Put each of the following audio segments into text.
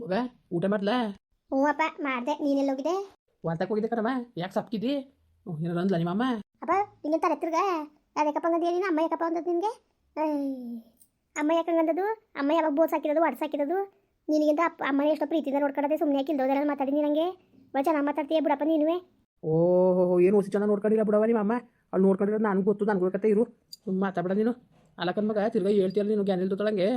ಮಗ ಊಟ ಮಾಡ್ಲಾ? ಹ್ಞೂ ಅಪ್ಪ ಮಾಡಿದೆ. ನೀನೆಲ್ಲ ಹೋಗಿದೆ ವಾರ್ತಕ್ಕೆ ಹೋಗಿದ್ದೆ ಕಣಮ್ಮ. ಯಾಕೆ ಸಪ್ಕಿದ್ದಿ? ಏನಾರ ಅಂದ್ಲ ನಿಮ್ಮಮ್ಮ. ಅಪ್ಪ ನಿಂಗೆ ತರ ತಿರ್ಗ ಯಾಕಪ್ಪ ಅಂಗಂದು ನೀನು ಅಮ್ಮ ಯಾಕಪ್ಪ ಅಂದದ್ದು ನಿನಗೆ? ಅಮ್ಮ ಯಾಕಂಗಂದದು ಅಮ್ಮ ಯಾವಾಗ ಬೋಸ್ ಹಾಕಿರೋದು ಒಡ್ಸ್ ಹಾಕಿರೋದು? ನಿನಗಿಂತ ಅಪ್ಪ ಅಮ್ಮ ಎಷ್ಟೋ ಪ್ರೀತಿಯಿಂದ ನೋಡ್ಕೊಡದೆ ಸುಮ್ಮನೆ ಕಿಲ್ದೋದೆಲ್ಲ ಮಾತಾಡಿ ನನಗೆ ಭಾಳ ಚೆನ್ನಾಗಿ ಮಾತಾಡ್ತೀಯ ಬಿಡಪ್ಪ ನೀನುವೆ. ಓಹೋ ಏನು ಹೊಸ ಚೆನ್ನಾಗಿ ನೋಡ್ಕೊಂಡಿಲ್ಲ ಬಿಡವ ನಿಮ್ಮ ಅಮ್ಮ ಅವ್ಳು ನೋಡ್ಕೊಂಡಿರೋದು ನನಗೆ ಗೊತ್ತು ನನಗೆ ಕತೆ ಇರು. ಸುಮ್ಮನೆ ಮಾತಾಡ ನೀನು. ಅಲ್ಲಕ್ಕನ್ ಮಗ ತಿರ್ಗಾ ಹೇಳ್ತೀಯಲ್ಲ ನೀನು ಗ್ಯಾನಿಲ್ ತೊಗೊಳಂಗೆ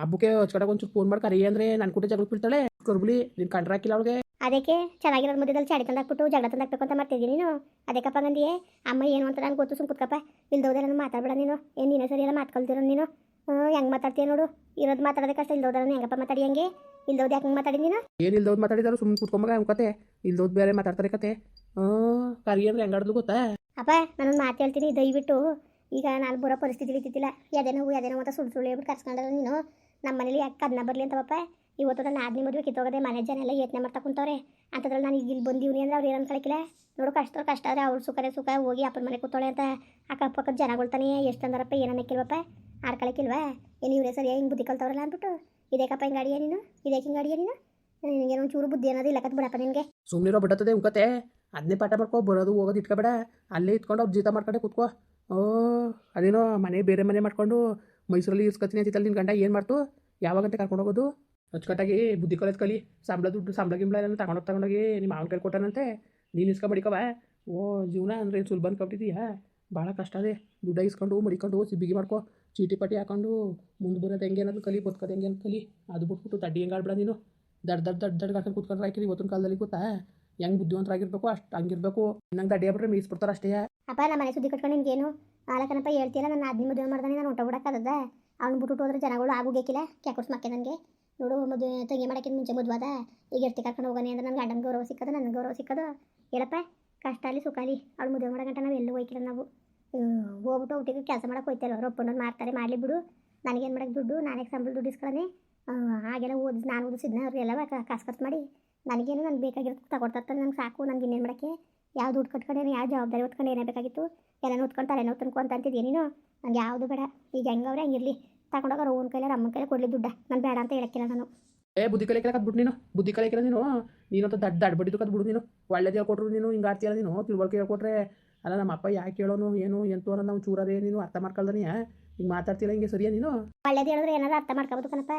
ಹಬ್ಬಕ್ಕೆ ಹಚ್ಕಡಕ್ಕೆ ಒಂಚೂರು ಫೋನ್ ಮಾಡಿ ಕರಿ ಅಂದರೆ ನನ್ನ ಕೂಡ ಜಗಳ ಬಿಡ್ತಾಳೆ ಕರ್ಬುಲಿ ನೀನು ಕಂಡ್ರೆ ಹಾಕಿಲ್ಲ ಅವಳಿಗೆ. ಅದಕ್ಕೆ ಚೆನ್ನಾಗಿರೋದು ಮಧ್ಯದಲ್ಲಿ ಚಾಡಿ ತಂದಾಕ್ಬಿಟ್ಟು ಜಗಳ ತಂದಾಕ್ಬೇಕು ಅಂತ ಮಾಡ್ತಿದ್ದೀನಿ ನೀನು. ಅದಕ್ಕಪ್ಪ ಗಂದಿಯೇ ಅಮ್ಮ ಏನು ಅಂತ ನಂಗೆ ಗೊತ್ತು ಸುಮ್ ಕುತ್ಕಪ್ಪ. ನಾನು ಮಾತಾಡ್ಬೇಡ ನೀನು. ಏನು ನೀನು ಸರಿ ಎಲ್ಲ ಮಾತ್ಕೊಳ್ತಿರೋ ನೀನು? ಹೆಂಗೆ ಮಾತಾಡ್ತೀಯ ನೋಡು. ಇರೋದು ಮಾತಾಡೋದಕ್ಕೆ ಅಷ್ಟೇ ಇಲ್ದೋದ್ರೆ ಹೆಂಗಪ್ಪ ಮಾತಾಡಿ ಹೆಂಗೆ? ಇಲ್ದೋದು ಯಾಕೆ ಮಾತಾಡಿ ನೀನು? ಏನು ಇಲ್ದೋದು ಮಾತಾಡಿದಾರು ಸುಮ್ಮನೆ ಕುತ್ಕೊಂಬಾಗ ಹೆಂಗೆ ಕತೆ. ಇಲ್ದೋದು ಬೇರೆ ಮಾತಾಡ್ತಾರೆ ಕತೆ. ಕರಿ ಅಂದ್ರೆ ಹೆಂಗಾಡ್ದು ಗೊತ್ತಾ? ಅಪ್ಪ ನಾನೊಂದು ಮಾತು ಹೇಳ್ತೀನಿ ದಯವಿಟ್ಟು. ಈಗ ನಾನು ಬರೋ ಪರಿಸ್ಥಿತಿ ಇರ್ತಿದ್ದಿಲ್ಲ ಯಾವ್ದೇ ನೋವು ಅಂತ ಸುಳ್ಳು ಸುಳ್ಳು ಹೇಳ್ಬಿಟ್ಟು ಕರ್ಸ್ಕೊಂಡ್ರೆ ನೀನು. ನಮ್ಮ ಮನೇಲಿ ಯಾಕೆ ಕದ್ನ ಬರಲಿ ಅಂತವಪ್ಪ ಇವತ್ತು ನನ್ನ ಆದ್ನಿ ಮದುವೆ ಕಿತ್ತೋಗದೆ ಮನೆ ಜನ ಎಲ್ಲ ಯೋಚನೆ ಮಾಡ್ತಾ ಕುಂತವ್ರೆ. ಅಂತದ್ರಲ್ಲಿ ನಾನು ಈಗ ಇಲ್ಲಿ ಬಂದಿವ್ನಿ ಅಂದ್ರೆ ಅವ್ರು ಏನು ಕಳಕಿಲ್ಲ ನೋಡು ಕಷ್ಟ ಕಷ್ಟ ಆದರೆ ಅವ್ರು ಸುಖರೇ ಸುಖ, ಹೋಗಿ ಅಪ್ಪನ ಮನೆ ಕೂತಾಳೆ ಅಂತ ಅಕ್ಕಪಕ್ಕದ ಜನಗಳ್ತಾನೆ ಎಷ್ಟು ಅಂದಾರಪ್ಪ ಏನನ್ನಕ್ಕಿಲ್ವಪ್ಪ ಆಡ್ಕೊಳಕಿಲ್ವಾ? ಏನು ಇವರೇ ಸರಿ ಹಿಂಗೆ ಬುದ್ಧಿ ಕಲ್ತವ್ರಲ್ಲ ಅಂದ್ಬಿಟ್ಟು. ಇದೇಕಪ್ಪ ಹಿಂಗೆ ಗಾಡಿಯ ನೀನು? ಇದೇಕೆ ಹಿಂಗೆ ಗಾಡಿಯ ನೀನು? ನಿನಗೆ ಒಂದು ಚೂರು ಬುದ್ಧಿ ಅನ್ನೋದು ಇಲ್ಲ ಕತ್ ಬಿಡಪ್ಪ ನಿನಗೆ. ಸುಮ್ಮನಿರೋ ಬಿಡತ್ತದೆ ಉಂಕತೆ ಅದನ್ನೇ ಪಾಠ ಮಾಡ್ಕೊ, ಬರೋದು ಹೋಗೋದು ಇಟ್ಕೋಬೇಡ. ಅಲ್ಲೇ ಇಟ್ಕೊಂಡು ಅವ್ರು ಜೀತ ಮಾಡ್ಕೊಂಡೆ ಕೂತ್ಕೋ. ಓ, ಅದೇನೋ ಮನೆ ಬೇರೆ ಮನೆ ಮಾಡ್ಕೊಂಡು ಮೈಸೂರಲ್ಲಿ ಇಸ್ಕೊತೀನಿ ಅಂತಿತ್ತಲ್ಲ ನಿನ್ನ ಗಂಡ, ಏನು ಮಾಡ್ತು? ಯಾವಾಗಂತ ಕರ್ಕೊಂಡು ಹೋಗೋದು? ಅಚ್ಚುಕಟ್ಟಾಗಿ ಬುದ್ಧಿ ಕಲಿಯೋದು ಕಲಿ. ಸಂಬಳ ದುಡ್ಡು, ಸಂಬಳ ಗಿಂಬಳ ಎಲ್ಲ ತಗೊಂಡೋಗಿ ತಗೊಂಡೋಗಿ ನಿಮ್ಮ ಮಾವನ ಕೈ ಕೊಟ್ಟಾನಂತೆ. ನೀನು ಇಸ್ಕೊ ಮಡಿಕವ ಓ, ಜೀವನ ಅಂದರೆ ಸುಲಭ ಅನ್ಕೊಬಿಟ್ಟಿದೀಯಾ ಭಾಳ ಕಷ್ಟ ಅದೇ. ದುಡ್ಡ ಇಸ್ಕೊಂಡು, ಮಡಿಕೊಂಡು, ಸಿಬ್ಬಿಗೆ ಮಾಡ್ಕೊ. ಚೀಟಿ ಪಟ್ಟಿ ಹಾಕೊಂಡು ಮುಂದೆ ಬರೋದು ಹೆಂಗೆ ಅನ್ನೋದು ಕಲಿ, ಬದುಕೋದು ಹೆಂಗೆ ಅಂತ ಕಲಿ. ಅದು ಬಿಟ್ಬಿಟ್ಟು ತಡ್ಡಿ ಹೆಂಗೆ ಆಡ್ಬೇಡ ನೀನು? ದಡ್ ದಡ್ ದಡ್ ದಡ್ ಹಾಕೊಂಡು ಕೂತ್ಕೊಂಡ್ರೆ ಹಾಕಿರಿ ಇವತ್ತಿನ ಕಾಲದಲ್ಲಿ ಗೊತ್ತಾ? ಹೆಂಗೆ ಬುದ್ಧಿವಂತರಾಗಿರ್ಬೇಕು ಅಷ್ಟು, ಹಂಗಿರ್ಬೇಕು. ನಂಗೆ ದಡ್ಡಿ ಆಗ್ಬಿಟ್ರೆ ಮೀಸ್ಬಿಡ್ತಾರೆ ಅಷ್ಟೇ. ಅಪ್ಪ ನಮ್ಮ ಮನೆ ಸುದ್ದಿ ಕಟ್ಕೊಂಡು ನಿನ್ಗೇನು? ಆಲಕನಪ್ಪ ಹೇಳ್ತೀರ ನನ್ನ ಅದ್ನಿ ಮದುವೆ ಮಾಡ್ದಾನೆ, ನಾನು ಹೊಂಟ ಬಿಡಕ್ಕಾಗದ ಅವ್ನು ಬಿಟ್ಟು ಹೋದ್ರೆ ಜನಗಳು ಆಗೋಗೇಕಿಲ್ಲ? ಕ್ಯಾಕೊಡ್ಸ್ ಮಕ್ಕೆ ನನಗೆ? ನೋಡು, ಮದುವೆ, ತಂಗಿ ಮಾಡೋಕ್ಕಿಂತ ಮುಂಚೆ ಮದುವಾದ ಈಗ ಎರ್ತಿ ಕರ್ಕೊಂಡು ಹೋಗೋಣ ಅಂದ್ರೆ ನನಗೆ ಗಂಡನ ಗೌರವ ಸಿಕ್ಕದ ನನ್ನ ಗೌರವ ಸಿಕ್ಕದ. ಹೇಳಪ್ಪ, ಕಷ್ಟ ಅಲ್ಲಿ ಸುಖ ಅಲ್ಲಿ ಅವ್ಳು ಮದುವೆ ಮಾಡೋ ಗಂಟ ನಾವು ಎಲ್ಲೂ ಹೋಯ್ಕಿಲ್ಲ ನಾವು. ಹೋಗ್ಬಿಟ್ಟು ಹುಟ್ಟಿಗೆ ಕೆಲಸ ಮಾಡಕ್ಕೆ ಹೋಯ್ತಲ್ಲ ರೊಪ್ಪಣ್ಣವ್ರು ಮಾಡ್ತಾರೆ, ಮಾಡಲಿ ಬಿಡು. ನನಗೇನು ಮಾಡಕ್ಕೆ ದುಡ್ಡು, ನಾನೇ ಸಂಬಳ ದುಡ್ಡು ಇಸ್ಕೊಳ್ಳೆ ಹಾಗೆಲ್ಲ ಓದಿಸ್, ನಾನು ಓದಿಸಿದ್ನ ಅವ್ರಿಗೆಲ್ಲ ಕಾಸು ಖರ್ಚು ಮಾಡಿ. ನನಗೇನು ನನಗೆ ಬೇಕಾಗಿರೋದು ತಗೊಡ್ತಾರೆ ನಂಗೆ ಸಾಕು ನನಗೆ ಇನ್ನೇನು ಮಾಡೋಕ್ಕೆ? ಯಾವ ದುಡ್ಡು ಕಟ್ಕೊಂಡೇನು ಯಾವ ಜವಾಬ್ದಾರಿ ಹೊತ್ಕೊಂಡು ಏನೇ ಬೇಕಾಗಿತ್ತು ಎಲ್ಲ ಹೊತ್ಕೊಂಡು ತಲೆನೋವು ತನ್ಕೊ ಅಂತ ಅಂತಿದ್ದೆ ನೀನು? ನಂಗೆ ಯಾವುದು ಬೇಡ. ಈಗ ಹೆಂಗವ್ರೆ? ಹಂಗಿರಲಿ ತಗೊಂಡೋಗ ಅವ್ನ ಕೈಲಿ ಅಮ್ಮನ ಕೈಲಿ ಕೊಡ್ಲಿ ದುಡ್ಡ. ನಾನು ಬೇಡ ಅಂತ ಹೇಳಕ್ಕಿಲ್ಲ ನಾನು. ಏ ಬುದ್ಧಿ ಕಲಿಕೆ ಕದ್ಬಿಟ್ಟು ನೀನು. ಬುದ್ಧಿ ಕಲಿಕೆ ನೀನು. ನೀನಂತ ದಡ್ಡ ದಡ್ ಬಡಿದು ಕದ್ಬಿಡು ನೀನು. ಒಳ್ಳೇದು ಹೇಳ್ಕೊಟ್ರು ನೀನು ಹಿಂಗೆ ಆಡ್ತೀಯಲ್ಲ ನೀನು. ತಿಳುವಳಿಕೆ ಹೇಳ್ಕೊಟ್ರೆ ಅಲ್ಲ ನಮ್ಮ ಅಪ್ಪ ಯಾಕೆ ಹೇಳೋನು ಏನು ಎಂತು ಅನ್ನೋ ನಾವು ಚೂರದೇ ನೀನು ಅರ್ಥ ಮಾಡ್ಕೊಳ್ದನಿ ಹಿಂಗೆ ಮಾತಾಡ್ತಿಲ್ಲ ಹಿಂಗೆ ಸರಿಯಾ ನೀನು? ಒಳ್ಳೇದು ಹೇಳಿದ್ರೆ ಏನಾದ್ರು ಅರ್ಥ ಮಾಡ್ಕೋಬೋದು ಕಣಪ್ಪ.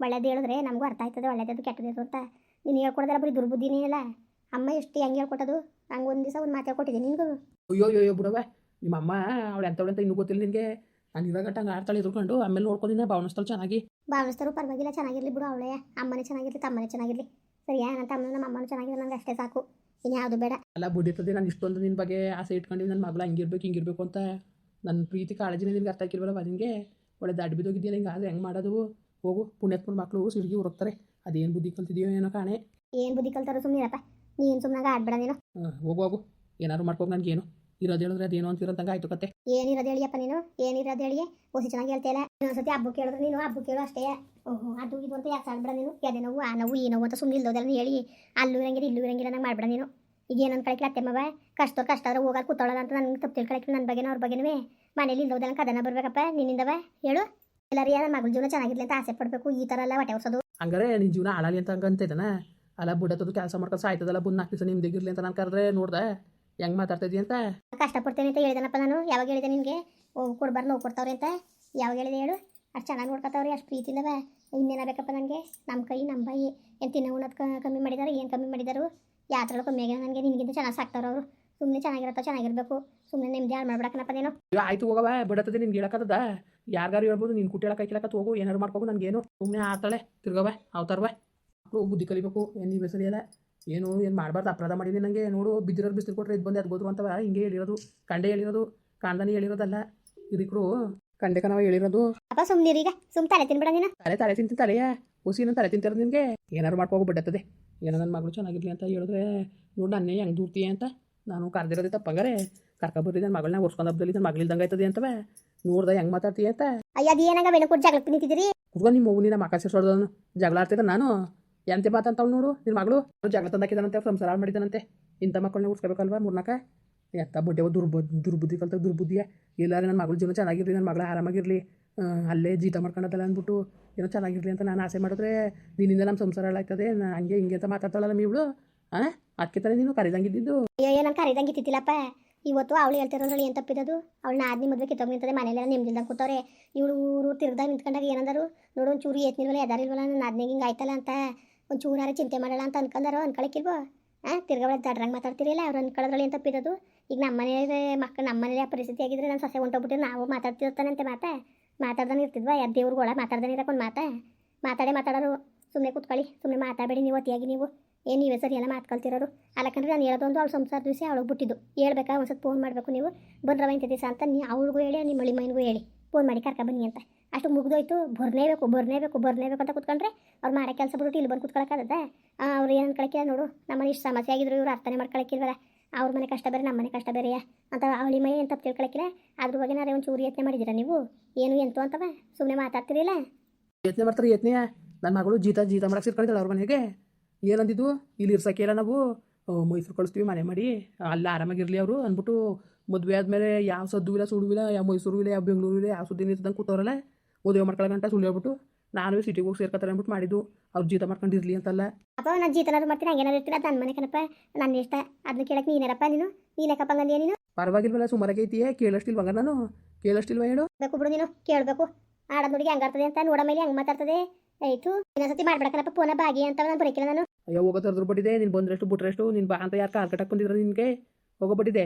ಒಳ್ಳೇದು ಹೇಳಿದ್ರೆ ನಮಗೂ ಅರ್ಥ ಆಯ್ತದೆ ಒಳ್ಳೇದು ಕೆಟ್ಟದ್ದು ಅಂತ. ನೀನು ಹೇಳ್ಕೊಡೋದಲ್ಲ ಬರೀ ದುರ್ಬುದ್ಧಿನೇ ಇಲ್ಲ ಅಮ್ಮ ಎಷ್ಟು ಹೆಂಗೆ ಹೇಳ್ಕೊಟ್ಟದು? ನಂಗೆ ಒಂದು ದಿವಸ ಒಂದು ಮಾತು ಹೇಳ್ಕೊಟ್ಟಿದ್ದೀನಿ ನಿನಗೂ? ಅಯ್ಯೋ ಅಯ್ಯೋ ಬಿಡವ ನಿಮ್ಮ ಅಮ್ಮ ಅವಳು ಎಂಥವಳು ಅಂತ ಇನ್ನೂ ಗೊತ್ತಿಲ್ಲ ನಿನಗೆ. ನಾನು ಇವಾಗ ಹಂಗೆ ಆಡ್ತಾಳೆ ಎದುರ್ಕೊಂಡು ಆಮೇಲೆ ನೋಡ್ಕೊಂಡಿನ ಭಾವನಿಸ್ತಾಳೆ ಚೆನ್ನಾಗಿ. ಭಾವಿಸ್ತಾರು ಪರವಾಗಿಲ್ಲ ಚೆನ್ನಾಗಿರ್ಲಿ ಬಿಡು ಅವಳೇ. ಅಮ್ಮನೇ ಚೆನ್ನಾಗಿರ್ಲಿ ತಮ್ಮನೇ ಚೆನ್ನಾಗಿರ್ಲಿ. ಸರಿಯಾ? ನನ್ನ ತಮ್ಮನ ನಮ್ಮ ಅಮ್ಮನೂ ಚೆನ್ನಾಗಿರೋ ನನಗೆ ಅಷ್ಟೇ ಸಾಕು. ಇನ್ಯಾವುದು ಬೇಡ. ಅಲ್ಲ ಬುದ್ಧಿರ್ತದೆ ನಾನು ಇಷ್ಟೊಂದು ನಿನ್ನ ಬಗ್ಗೆ ಆಸೆ ಇಟ್ಕೊಂಡು ನನ್ನ ಮಗಳು ಹಂಗಿರ್ಬೇಕು ಹಿಂಗಿರ್ಬೇಕು ಅಂತ. ನನ್ನ ಪ್ರೀತಿ ಕಾಳಜಿನೇ ನಿನ್ಗೆ ಅರ್ಥ ಆಗಿಲ್ವಲ್ಲ ನಿನಗೆ. ಒಳ್ಳೆ ದಡ್ ಬಿದ್ದೋಗಿದ್ದೀಯ ಹಿಂಗೆ ಆದರೆ ಹೆಂಗೆ ಮಾಡೋದು? ಹೋಗು ಪುಣ್ಯತ್ಮನ ಮಕ್ಕಳು ಸಿಡ್ಗಿ ಉರಕ್ತಾರೆ ಅದೇನು ಬುದ್ಧಿ ಕಲ್ತಿದೆಯೋ ಏನೋ ಕಾಣೆ. ಏನು ಬುದ್ಧಿ ಕಲ್ತಾರೋ ಸುಮ್ಮನಿರಪ್ಪ ನೀನು ಸುಮ್ಮನಾಗ ಆಡ್ಬೇಡ ನೀನು. ಹೋಗು ಹೋಗು. ಏನಾದ್ರು ಮಾಡ್ಕೊಂಡು ಏನು? ಇರೋದು ಹೇಳಿದ್ರೆ ಅದೇನು ಅಂತಿರೋಂತಂಗ ಆಯ್ತು ಕತೆ. ಏನಿರೋದು ಹೇಳಿಯಪ್ಪ ನೀನು? ಏನಿರೋದು ಹೇಳಿ ಓಸಿ ಚೆನ್ನಾಗಿ ಹೇಳ್ತೀಯಲ್ಲ? ಇನ್ನೊಂದ್ಸತಿ ಹಬ್ಬಕ್ಕೆ ಹೇಳಿದ್ರೆ ನೀನು ಹಬ್ಬಕ್ಕೆ ಕೇಳು ಅಷ್ಟೇ. ಓಹೋ ಅದು ಇದು ಅಂತ ಯಾಕೆ ಸಾಡ್ಬಿಡ ನೀನು? ಎದೆ ನೋವು ಆ ನೋವು ಈ ನೋವು ಅಂತ ಸುಮ್ಮನೆ ಇಲ್ದೋದೆಲ್ಲ ಹೇಳಿ. ಅಲ್ಲೂ ಇರಂಗಿಲ್ಲ ಇಲ್ಲೂ ಇರಂಗಿಲ್ಲ ನಂಗೆ ಮಾಡ್ಬಿಡ ನೀನು. ಈಗ ಏನೊಂದು ಕಳಕಿಲ್ಲ ಅತ್ತೆಮ್ಮವ ಕಷ್ಟ ಕಷ್ಟ ಆದ್ರೆ ಹೋಗಲ್ಲ ಕೂತಾಳಲ್ಲ ಅಂತ ನನಗೆ ತಪ್ಪು ತಿಳ್ಕೊಳಕ್ಕೆ ನನ್ನ ಬಗ್ಗೆನೋ ಅವ್ರ ಬಗ್ಗೆನೂ. ಮನೇಲಿ ಇಲ್ದೋದೆಲ್ಲ ಕದನ ಬರ್ಬೇಕಪ್ಪ ನಿನ್ನಿಂದವ? ಹೇಳು. ಎಲ್ಲರೂ ನನ್ನ ಮಗಳ ಜೀವನ ಚೆನ್ನಾಗಿರ್ಲಿ ಅಂತ ಆಸೆ ಪಡಬೇಕು ಈ ಥರ ಎಲ್ಲ ಹೊಟ್ಟೆ ಹೊಸದು ಹಂಗಾರೆ ನಿನ್ನ ಜೀವನ ಹಾಳಾಲಿ ಅಂತ ಹಂಗೆ ಅಂತಿದ್ದಾನ? ಅಲ್ಲ ಬುಡತ್ತದು ಕೆಲಸ ಮಾಡ್ಕೊಂಡು ಸಾಯ್ತದಲ್ಲ ಬಂದು ನಾಲ್ಕು ದಿವಸ ನಿಮ್ದಿಗಿರ್ಲಿ ಅಂತ ನಾನು ಕರೆದ್ರೆ ನೋಡ್ದೆ. ಹೆಂಗ್ ಮಾತಾಡ್ತಿದ್ದಿ ಅಂತ? ಕಷ್ಟಪಡ್ತೇನೆ ಅಂತ ಹೇಳಿದನಪ್ಪ ನಾನು. ಯಾವಾಗ ಹೇಳಿದೆ ನಿನಗೆ? ಹೋಗಿ ಕೊಡ್ಬಾರ್ದು ನೋವು ಕೊಡ್ತಾವ್ರಿ ಅಂತ. ಯಾವಾಗ ಹೇಳಿದೆ ಹೇಳು? ಅಷ್ಟು ಚೆನ್ನಾಗಿ ನೋಡ್ಕೊತಾವ್ರಿ ಅಷ್ಟು ಪ್ರೀತಿಯಿಂದವ ಇನ್ನೇನ ಬೇಕಪ್ಪ ನನಗೆ? ನಮ್ಮ ಕೈ ನಮ್ಮ ಬಾಯಿ. ಏನು ತಿನ್ನೋ ಉಣ್ಣೋದು ಕಮ್ಮಿ ಮಾಡಿದಾರೆ ಏನು ಕಮ್ಮಿ ಮಾಡಿದಾರು? ಯಾತ್ರೆಗಳು ಕಮ್ಮಿ ಆಗ್ಯಾವ ನನಗೆ ನಿನಗಿಂತ ಚೆನ್ನಾಗಿ ಸಾಕ್ತಾವ್ರು ಅವರು. ಸುಮ್ಮನೆ ಚೆನ್ನಾಗಿರತ್ತ ಚೆನ್ನಾಗಿರ್ಬೇಕು. ಸುಮ್ಮನೆ ನಿಮ್ದು ಯಾರು ಮಾಡ್ಬಿಡಕ್ಕನಪ್ಪ ನೀನು. ಆಯ್ತು ಹೋಗವ ಬಿಡತ್ತದೆ ನಿನ್ಗೆ ಹೇಳಕ್ಕದ ಯಾರ್ಗಾರು ಹೇಳ್ಬೋದು ನೀನು ಕುಟ್ಟಿ ಹೇಳಕ್ಕೆ ಹಾಕಿಲಕ್ಕ ಹೋಗು ಏನಾರು ಮಾಡ್ಕೋಗು ನನಗೇನು. ಸುಮ್ಮನೆ ಆತಾಳೆ ತಿರ್ಗವ ಅವತಾರವ ಮಕ್ಕಳು ಬುದ್ಧಿ ಕಲಿಬೇಕು ಏನು ನೀವು ಸರಿಯಲ್ಲ ಏನು ಏನು ಮಾಡಬಾರ್ದು? ಅಪರಾಧ ಮಾಡಿದ್ದೀನಿ ನನಗೆ ನೋಡು ಬಿದ್ದಿರೋರು ಬಿಸಿಲು ಕೊಟ್ಟರೆ ಇದು ಬಂದು ಅದು ಗೋದ್ರು ಅಂತವ. ಹಿಂಗೆ ಹೇಳಿರೋದು ಕಂಡೆ ಹೇಳಿರೋದು ಕಾಣ್ದಾನೆ ಹೇಳಿರೋದಲ್ಲ. ಇದಕ್ಕೂ ಕಂಡೆ ಕಣವ ಹೇಳಿರೋದು. ಅಪ್ಪ ಸುಮ್ಮನೆ ಈಗ. ಸುಮ್ಮ ತಲೆ ತಿನ್ಬಿಡ ನೀನು. ತಲೆ ತಲೆ ತಿಂತೀನಿ ತಲೆಯ ಹುಸಿನ ತಲೆ ತಿಂತಾರೆ ನಿನಗೆ. ಏನಾರು ಮಾಡ್ಕೋಗು ಬಿಡತ್ತದೆ. ಏನೋ ನನ್ನ ಮಗಳು ಚೆನ್ನಾಗಿರ್ಲಿ ಅಂತ ಹೇಳಿದ್ರೆ ನೋಡು ನನ್ನ ಹೆಂಗೆ ದೂರ್ತೀಯ ಅಂತ. ನಾನು ಕರ್ದಿರೋದೇ ತಪ್ಪಂಗಾರೆ. ಕರ್ಕೊಬರ್ರಿ ನನ್ನ ಮಗಳನ್ನ ಒರ್ಸ್ಕೊಂಡು ಹಬ್ಬದಲ್ಲಿ ನನ್ನ ಮಗಳಿಲ್ದಂಗೆ ಆಯ್ತದೆ ಅಂತವ. ನೋಡ್ದ ಹೆಂಗೆ ಮಾತಾಡ್ತೀಯ ಅಂತ. ಅಯ್ಯ ಏನಾಗ ಬೆಳೆ ಕೊಟ್ಟು ಜಗಳಕ್ಕೆ ನಿಂತಿದ್ದೀರಿ? ಕುಡ್ಕೊಂಡು ನಿಮ್ಮ ಮಗು ನಿನ್ನ ಮಕ್ಕ ಸೇರ್ಸೋದು ಜಗಳ ಆಡ್ತಿದ್ದ ನಾನು. ಎಂತೆ ಮಾತಂತವ್ ನೋಡು ನಿನ್ನ ಮಗಳು? ಜಾಗ ತಂದಾಕಿದಾನಂತೆ ಸಂಸಾರ ಮಾಡಿದಾನಂತೆ ಇಂಥ ಮಕ್ಕಳನ್ನ ಉಡ್ಸ್ಕೋಬೇಕಲ್ವಾ ಮೂರ್ನಾಕ? ಎತ್ತ ಬಡ್ಡೆ ದುರ್ಬು ದುರ್ಬುದ್ಧಿ ಕಲ್ತ ದುರ್ಬುದ್ಧಿಯ. ಎಲ್ಲಾರು ನನ್ನ ಮಗಳ ಜೀವನ ಚೆನ್ನಾಗಿರ್ಲಿ ನನ್ನ ಮಗಳ ಆರಾಮಾಗಿರ್ಲಿ. ಅಲ್ಲೇ ಜೀತ ಮಾಡ್ಕೊಂಡದಲ್ಲ ಅಂದ್ಬಿಟ್ಟು ಏನೋ ಚೆನ್ನಾಗಿರಲಿ ಅಂತ ನಾನು ಆಸೆ ಮಾಡಿದ್ರೆ ನಿನ್ನಿಂದ ನಮ್ಮ ಸಂಸಾರ ಹಾಳಾಗ್ತದೆ ನಾ ಹಂಗೆ ಹಿಂಗೆ ಅಂತ ಮಾತಾಡ್ತಾಳಲ್ಲ ಇವಳು? ಹಾಂ ಅದಕ್ಕೆ ತಾನೇ ನೀನು ಕರೆದಂಗಿದ್ದು ಅಯ್ಯೋ ನಾನು ಕರಿದಂಗೆ ಇತ್ತಿತ್ತಿಲ್ಲಪ್ಪ ಇವತ್ತು ಅವಳು ಹೇಳ್ತಿರೋದ್ರಲ್ಲಿ ಏನು ತಪ್ಪಿದ್ದು ಅವಳನ್ನ ಆದ್ನಿ ಮದುವೆ ಕಿತ್ತೋಗಿ ನಿಂತದೆ ಮನೇಲೆಲ್ಲ ನೆಮ್ಮದಿಲ್ದಂಗೆ ಕೂತವ್ರೆ. ಇವಳು ಊರು ತಿರ್ದಾಗ ನಿಂತ್ಕೊಂಡಾಗ ಏನಂದರು? ನೋಡು ಚೂರಿ ಚೂರು ಏತ್ನಿಲ್ವಲ್ಲ, ಎದಾರಿಲ್ವಲ್ಲ ನನ್ನ ಆದ್ನಿಗೆ ಹಿಂಗೆ ಆಯ್ತಲ್ಲ ಅಂತ. ಒಂದು ಚೂರಾರ ಚಿಂತೆ ಮಾಡಲ್ಲ ಅಂತ ಅನ್ಕೊಂಡಾರೋ ಅನ್ಕೊಳಕ್ಕಿಲ್ವೋ ಹಾಂ ತಿರ್ಗಾ ಒಳ್ಳೆ ದಡ್ರಂಗೆ ಮಾತಾಡ್ತಿರಲ್ಲ ಅವ್ರು ಅನ್ಕೊಳ್ಳೋದ್ರಲ್ಲಿ ಏನು ತಪ್ಪಿದದು? ಈಗ ನಮ್ಮ ಮನೆಯಲ್ಲಿ ಮಕ್ಕಳು ನಮ್ಮ ಮನೇಲಿ ಆ ಪರಿಸ್ಥಿತಿ ಆಗಿದ್ರೆ ನಾನು ಸೊಸೆ ಹೊಂಟೋಗ್ಬಿಟ್ಟು ನಾವು ಮಾತಾಡ್ತಿರ್ತಾನಂತೆ ಮಾತಾ? ಮಾತಾಡ್ದಾನೆ ಇರ್ತಿದ್ವಾ? ಯಾರು ದೇವ್ರುಗಳ ಮಾತಾಡ್ದಾನೆ ಇರಕೊಂಡು ಮಾತಾ? ಮಾತಾಡೇ ಮಾತಾಡೋರು. ಸುಮ್ಮನೆ ಕೂತ್ಕೊಳ್ಳಿ. ಸುಮ್ಮನೆ ಮಾತಾಡಬೇಡಿ ನೀವು, ಅತಿಯಾಗಿ ನೀವು. ಏನು ನೀವೇ ಸರಿ ಎಲ್ಲ ಮಾತ್ಕೊಳ್ತಿರೋರು. ಅಲ್ಲಕಂದ್ರೆ ನಾನು ಹೇಳೋದೊಂದು ಅವ್ಳು ಸಂಸಾರ ದಿವಸ ಅವಳಿಗೆ ಬಿಟ್ಟಿದ್ದು. ಹೇಳ್ಬೇಕಾ? ಒಂದ್ಸತಿ ಫೋನ್ ಮಾಡಬೇಕು ನೀವು. ಬಂದ್ರವ ಇಂಥ ದಿವಸ ಅಂತ ನೀ ಅವ್ಳಿಗೂ ಹೇಳಿ ನಿಮ್ಮ ಮಳಿ ಮೈನಿಗೂ ಹೇಳಿ. ಫೋನ್ ಮಾಡಿ ಕರ್ಕ ಬನ್ನಿ ಅಂತ. ಅಷ್ಟು ಮುಗಿದೋಯ್ತು. ಬರ್ನೇಬೇಕು ಬರ್ನೇಬೇಕು ಬರ್ನೇಬೇಕು ಅಂತ ಕೂತ್ಕೊಂಡ್ರೆ ಅವ್ರು ಮಾಡೋ ಕೆಲಸ ಬಿಟ್ಟು ಇಲ್ಲಿ ಬಂದು ಕೂತ್ಕೊಳಕ್ಕಾಗದ ಅವ್ರು ಏನು ಅನ್ಕೊಳಕ್ಕಿಲ್ಲ ನೋಡು. ನಮ್ಮನೆ ಇಷ್ಟು ಸಮಸ್ಯೆ ಆಗಿದ್ರು ಇವ್ರು ಅರ್ಥನೇ ಮಾಡ್ಕೊಳಕ್ಕಿಲ್ವಲ್ಲ ಅವ್ರ ಮನೆ ಕಷ್ಟ ಬೇರೆ ನಮ್ಮ ಮನೆ ಕಷ್ಟ ಬೇರೆಯಾ? ಅಂತ ಅವಳಿ ಮೈ ಏನು ತಪ್ಪು ತಿಳ್ಕೊಳಕ್ಕಿಲ್ಲ ಅದ್ರ ಬಗ್ಗೆ ನಾರೇ ಒಂದು ಚೂರು ಯತ್ನೆ ಮಾಡಿದಿರ ನೀವು? ಏನು, ಎಂತು ಅಂತವ? ಸುಮ್ಮನೆ ಮಾತಾಡ್ತಿರಲಿಲ್ಲ? ಯತ್ನೆ ಮಾಡ್ತಾರೆ ಯತ್ನೆ. ನನ್ನ ಮಗಳು ಜೀತ ಜೀತ ಮಾಡಕ್ಕೆ ಸೇರ್ಕೊಂಡಿದ್ದಾಳೆ ಅವ್ರ ಮನೆಗೆ. ಏನಂದಿದ್ದು? ಇಲ್ಲಿ ಇರ್ಸಕ್ಕಿಲ್ಲ ನಾವು. ಮೈಸೂರು ಕಳಿಸ್ತೀವಿ, ಮನೆ ಮಾಡಿ. ಅಲ್ಲಿ ಆರಾಮಾಗಿರಲಿ ಅವರು ಅಂದ್ಬಿಟ್ಟು ಮದುವೆ ಆದಮೇಲೆ ಯಾವ ಸದ್ದು ಇಲ್ಲ ಸುಡುವಿಲ್ಲ ಯಾವ ಮೈಸೂರು ಇಲ್ಲ, ಯಾವ ಬೆಂಗಳೂರು ಇಲ್ಲ, ಯಾವ ಸುದ್ದಿ ನಿಂತಂಗೆ ಕೂತವ್ರಲ್ಲ. ಮದುವೆ ಮಾಡ್ಕೊಳಗಂಟ ಸುಳ್ಳು ಹೇಳ್ಬಿಟ್ಟು ನಾನು ಸಿಟಿಗೆ ಹೋಗಿ ಸೇರ್ಕೊತಾರೆ ಅಂದ್ಬಿಟ್ಟು ಮಾಡಿದ್ದು. ಅವ್ರು ಜೀತ ಮಾಡ್ಕೊಂಡಿರ್ಲಿ ಅಂತಲ್ಲ. ಅಪ್ಪ ನಾನು ಜೀತನಾದ್ರು ಮಾಡ್ತೀನಿ ಹಂಗೇನಾದ್ರು ಇರ್ತೀರ? ಅದು ನನ್ನ ಮನೆ ಕಣಪ್ಪ. ನನ್ನ ಇಷ್ಟ. ಅದನ್ನ ಕೇಳಕ್ಕೆ ನೀನಪ್ಪ ನೀನು? ನೀನಕ್ಕಪ್ಪ ಹಂಗಂದ್ಯಾ ನೀನು? ಪರವಾಗಿಲ್ವಲ್ಲ ಸುಮಾರಾಗಿ ಐತಿಯೇ ಕೇಳಷ್ಟಿಲ್ವಂಗ ನಾನು? ಕೇಳಷ್ಟಿಲ್ವ ಹೇಳು? ಬೇಕು ಬಿಡು ನೀನು ಕೇಳಬೇಕು. ಆಡ ನೋಡಿ ಹಂಗಾರ್ತದೆ ಅಂತ ನೋಡ ಮೇಲೆ ಹಂಗ್ ಮಾತಾಡ್ತದೆ. ಆಯ್ತು ಇನ್ನೊಂದ್ಸತಿ ಮಾಡ್ಬೇಕನಪ್ಪ ಪುನಃ ಬಾಗಿ ಅಂತ ನಾನು ಬರೀಕಿಲ್ಲ ನಾನು. ಅಯ್ಯೋ ಹೋಗೋ ತರದ್ರ ಬಟ್ಟಿದೆ ನೀನು ಬಂದ್ರಷ್ಟು ಬಿಟ್ರಷ್ಟು ನೀನು ಬಾ ಅಂತ ಯಾರು ಕಾರ್ ಕಟ್ಟಕ್ಕೆ ಬಂದಿದ್ರೆ ನಿನಗೆ? ಹೋಗೋ ಬಿಟ್ಟಿದೆ.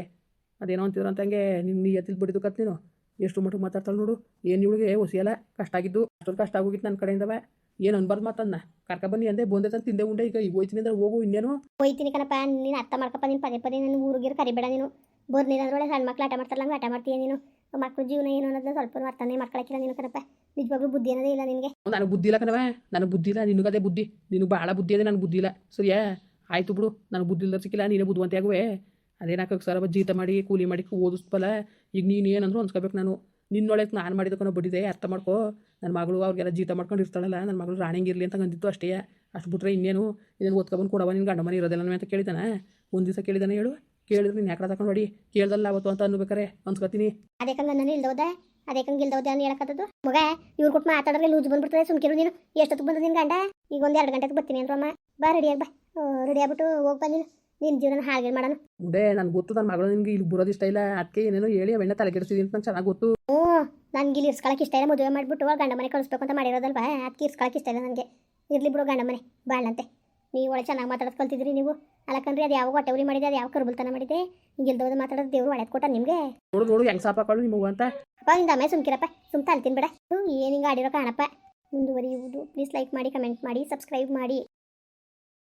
ಅದೇನೋ ಅಂತಿದ್ರು ಅಂತ ಹಂಗೆ ನಿನ್ನ ನೀ ಎತ್ತಿಲ್ ಬಿಡಿದು ಕತ್ ನೀನು. ಎಷ್ಟು ಮಟ್ಟಿಗೆ ಮಾತಾಡ್ತಾಳೆ ನೋಡು. ಏನು ಇವಳಿಗೆ ಹೊಸಿಯಲ್ಲ ಕಷ್ಟ ಆಗಿದ್ದು ಅಷ್ಟೊಂದು ಕಷ್ಟ ಆಗೋಗಿತ್ತು ನನ್ನ ಕಡೆಯಿಂದವ. ಏನು ಅನ್ಬಾರ್ದು ಮಾತನ್ನ. ಕರ್ಕ ಬನ್ನಿ ಅಂದೆ ಬಂದೆ ತಂದು ತಿಂದೆ ಉಂಡೆ. ಈಗ ಈಗ ಹೋಯ್ತೀನಿ ಅಂದ್ರೆ ಹೋಗು ಇನ್ನೇನು. ಹೋಯ್ತೀನಿ ಕಣಪ್ಪ. ನೀನು ಅರ್ಥ ಮಾಡ್ಕಪ್ಪ ನೀನು ಪದೇ ಪದೇ ನನ್ನ ಊರಿಗೆ ಕರಿಬೇಡ ನೀನು. ಬರ್ನಿಲ್ಲ ಅಂದ್ರೆ ಸಣ್ಣ ಮಕ್ಳು ಆಟ ಮಾಡ್ತಾರಲ್ಲ ಹಂಗೆ ಆಟ ಮಾಡ್ತೀಯ ನೀನು. ಮಕ್ಕಳು ಜೀವನ ಏನು ಅನ್ನೋದನ್ನ ಸ್ವಲ್ಪ ಅರ್ಥನೇ ಮಾಡ್ಕೊಳಕ್ಕಿಲ್ಲ ನೀನು ಕಣಪ್ಪ. ನಿಜವಾಗ್ಲೂ ಬುದ್ಧಿ ಅನ್ನೋದೇ ಇಲ್ಲ ನಿನಗೆ. ನನಗೆ ಬುದ್ಧಿ ಇಲ್ಲ ಕಣವ ನನಗೆ ಬುದ್ಧಿ ಇಲ್ಲ ನಿನಗದೇ ಬುದ್ಧಿ. ನಿನಗೆ ಭಾಳ ಬುದ್ಧಿ ಅದೇ ನನಗೆ ಬುದ್ಧಿ ಇಲ್ಲ. ಸರಿಯಾ? ಆಯಿತು ಬಿಡು. ನನಗೆ ಬುದ್ಧಿ ಇಲ್ಲ ಸಿಕ್ಕಿಲ್ಲ ನೀನೇ ಬುದ್ಧಿವಂತೆ ಆಗುವೆ. ಅದೇನಾಕ ಸರ ಜೀತ ಮಾಡಿ, ಕೂಲಿ ಮಾಡಿ ಓದಿಸ್ಬಲ್ಲ ಈಗ ನೀನು ಏನಂದ್ರು ಅನ್ಸ್ಕೋಬೇಕು ನಾನು. ನಿನ್ನೊಳಗೆ ನಾನು ಮಾಡಿದಕ್ಕನೋ ಬಡಿದೆ, ಅರ್ಥ ಮಾಡ್ಕೋ. ನನ್ನ ಮಗಳು ಅವ್ರಿಗೆಲ್ಲ ಜೀತ ಮಾಡ್ಕೊಂಡು ಇರ್ತಾಳಲ್ಲ ನನ್ನ ಮಗಳು ರಾಣಿಂಗಿರಲಿ ಅಂತ ಅಂದಿತ್ತು ಅಷ್ಟೇ. ಅಷ್ಟು ಬಿಟ್ರೆ ಇನ್ನೇನು? ಇದನ್ನು ಓದ್ಕೊಬಂದು ಕೊಡವ ನಿನ್ನ ಗಂಡ ಮನೆ ಇರೋದಿಲ್ಲ ಅಂತ ಕೇಳಿದಾನೆ? ಒಂದು ದಿವಸ ಕೇಳಿದಾನೆ ಹೇಳು. ಕೇಳಿದ್ರೆ ನೀನು ಯಾಕಡೆ ತಗೊಂಡು ನೋಡಿ? ಕೇಳ್ದಲ್ಲ ಅವತ್ತು ಅಂತ ಅನ್ಬೇಕಾರೆ ಅನ್ಸ್ಕೋತೀನಿ ಅದೇ ನನ್ನ ಇಲ್ದೋದೆ? ಅದೇ ಇಲ್ದೋದೆ ಅಂತ ಹೇಳಕತ್ತದು ಮಗ, ಇವ್ರು ಕೊಟ್ಟು ಮಾತಾಡಿದ್ರೆ ಲೂಜ್ ಬಂದ್ಬಿಡ್ತದೆ, ಸುಮ್ಕಿರು ನೀನು. ಎಷ್ಟೊತ್ತು ಬಂದ ನಿನ್ನ ಗಂಡ? ಈಗ ಒಂದು ಎರಡು ಗಂಟೆಗೆ ಬರ್ತೀನಿ ಅಂದ್ರಮ್ಮ ಬಾ ರೆಡಿಯಾಗಿ ಬಾ. ರೆಡಿ ಆಗ್ಬಿಟ್ಟು ಹೋಗಿ ಬಂದಿನ ನೀನು. ನಿನ್ನ ಜೀವನ ಹಾಗೆ ಮಾಡೋಣ? ಉಡೇ ನನ್ಗೆ ಗೊತ್ತು ನನ್ನ ಮಗಳು ನಿನ್ಗೆ ಇಲ್ಲಿ ಬರೋದು ಇಷ್ಟ ಇಲ್ಲ. ಅದಕ್ಕೆ ಏನೇನೋ ಹೇಳಿ ಬೆಣ್ಣೆ ತಲೆ ಕೆಡಿಸ್ತಿದ್ದೀನಿ ಅಂತ ನಂಗೆ ಚೆನ್ನಾಗಿ ಗೊತ್ತು. ಹ್ಞೂ ನನಗೆ ಇಲ್ಲಿ ಇರ್ಸ್ಕೊಳಕ್ಕೆ ಇಷ್ಟ ಇಲ್ಲ. ಮದುವೆ ಮಾಡಿಬಿಟ್ಟು ಗಂಡ ಮನೆ ಕಳಿಸ್ಬೇಕು ಅಂತ ಮಾಡಿರೋದಲ್ವಾ? ಅದಕ್ಕೆ ಇರ್ಸ್ಕೊಳಕ್ಕೆ ಇಷ್ಟ ಇಲ್ಲ ನನಗೆ. ಇರಲಿ ಬಿಡು ಗಂಡ ಮನೆ ಬಾಳಂತೆ. ನೀವು ಒಳ್ಳೆ ಚೆನ್ನಾಗಿ ಮಾತಾಡೋದು ಕಲ್ತಿದ್ರಿ ನೀವು. ಅಲ್ಲಕಂದ್ರೆ ಅದು ಯಾವ ಹೊಟ್ಟೆ ಉರಿ ಮಾಡಿದೆ ಅದು ಯಾವ ಕರ್ಬುಲ್ತನ ಮಾಡಿದೆ. ಹಿಂಗಿಲ್ದೋದು ಮಾತಾಡೋದು ದೇವ್ರು ಒಳ್ಳೆದು ಕೊಟ್ಟ ನಿಮಗೆ. ನೋಡು ನೋಡು ಹೆಂಗೆ ಸಾಪಾಕೊಳ್ಳು ನಿಮಗೆ ಅಂತ. ಅಪ್ಪ ನಿಂದ ಅಮ್ಮ ಸುಮ್ಕಿರಪ್ಪ. ಸುಮ್ ತಲ್ತೀನಿ ಬೇಡ. ಏನು ಹಿಂಗೆ ಆಡಿರೋ ಕಾಣಪ್ಪ. ಮುಂದುವರಿಯುವುದು. ಪ್ಲೀಸ್ ಲೈಕ್ ಮಾಡಿ ಕಮೆಂಟ್ ಮಾಡಿ ಸಬ್ಸ್ಕ್ರೈಬ್ ಮಾಡಿ.